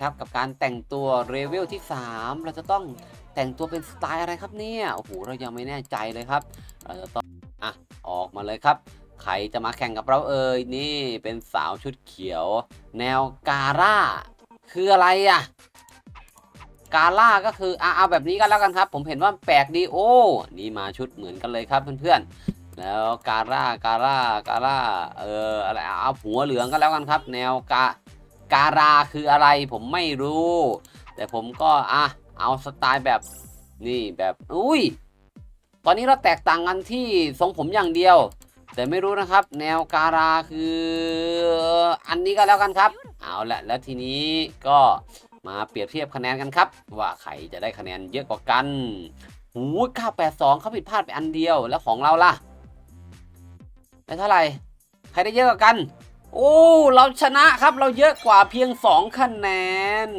ครับกับการแต่งตัวเลเวลที่ 3 เราจะต้องแต่งตัวเป็นสไตล์อะไรครับเนี่ยโอ้โหเรายังไม่แน่ใจเลยครับ เราจะต้องอะออกมาเลยครับใครจะมาแข่งกับเราเอ่ยนี่เป็นสาวชุดเขียว แนวการ่าคืออะไรอะกาล่าก็คืออะเอาแบบนี้กันแล้วกันครับ ผมเห็นว่าแปลกดีโอ้นี่มาชุดเหมือนกันเลยครับเพื่อนๆแล้วการ่าการ่าการ่าเอออะไรเอาเอาหัวเหลืองก็แล้วกันครับ แนวกา การาคืออะไรผมไม่รู้ แต่ผมก็อะเอาสไตล์แบบนี่แบบอุ้ยตอนนี้เราแตกต่างกันที่ทรงผมอย่างเดียว แต่ไม่รู้นะครับ แนวการาคืออันนี้ก็แล้วกันครับ เอาละแล้วทีนี้ก็มาเปรียบเทียบคะแนนกันครับ ว่าใครจะได้คะแนนเยอะกว่ากันหู982เขาผิดพลาดไปอันเดียวแล้วของเราล่ะได้เท่าไหร่ใครได้เยอะกว่ากัน โอ้ เราชนะครับเราเยอะกว่าเพียง 2 คะแนน